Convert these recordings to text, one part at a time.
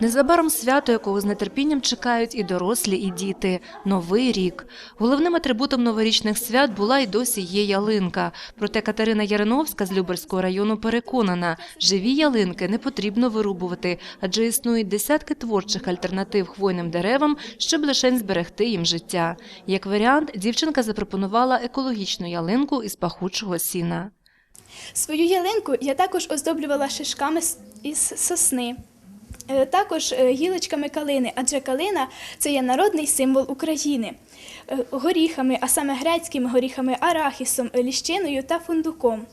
Незабаром свято, якого з нетерпінням чекають і дорослі, і діти – Новий рік. Головним атрибутом новорічних свят була й досі є ялинка. Проте Катерина Яриновська з Люберського району переконана – живі ялинки не потрібно вирубувати, адже існують десятки творчих альтернатив хвойним деревам, щоб лишень зберегти їм життя. Як варіант, дівчинка запропонувала екологічну ялинку із пахучого сіна. Свою ялинку я також оздоблювала шишками із сосни. Е, Також е, гілочками калини, адже калина це є народний символ України. Е, Горіхами, а саме грецькими горіхами, арахісом, ліщиною та фундуком.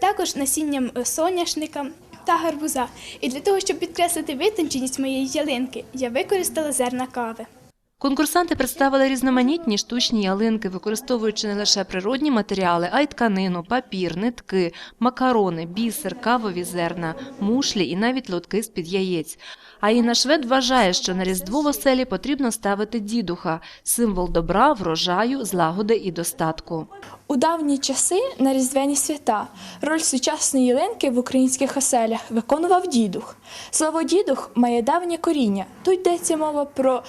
Також насінням соняшника та гарбуза. І для того, щоб підкреслити витонченість моєї ялинки, я використала зерна кави. Конкурсанти представили різноманітні штучні ялинки, використовуючи не лише природні матеріали, а й тканину, папір, нитки, макарони, бісер, кавові зерна, мушлі і навіть лотки з-під яєць. А Інна Швед вважає, що на Різдво в оселі потрібно ставити дідуха – символ добра, врожаю, злагоди і достатку. У давні часи на різдвяні свята роль сучасної ялинки в українських оселях виконував дідух. Слово дідух має давнє коріння. Тут йдеться мова про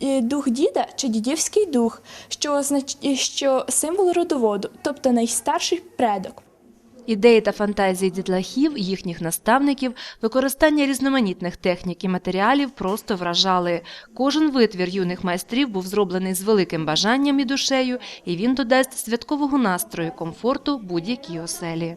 дух діда чи дідівський дух, що, означ... е, що символ родоводу, тобто найстарший предок. Ідеї та фантазії дітлахів, їхніх наставників, використання різноманітних технік і матеріалів просто вражали. Кожен витвір юних майстрів був зроблений з великим бажанням і душею, і він додасть святкового настрою, комфорту будь-якій оселі.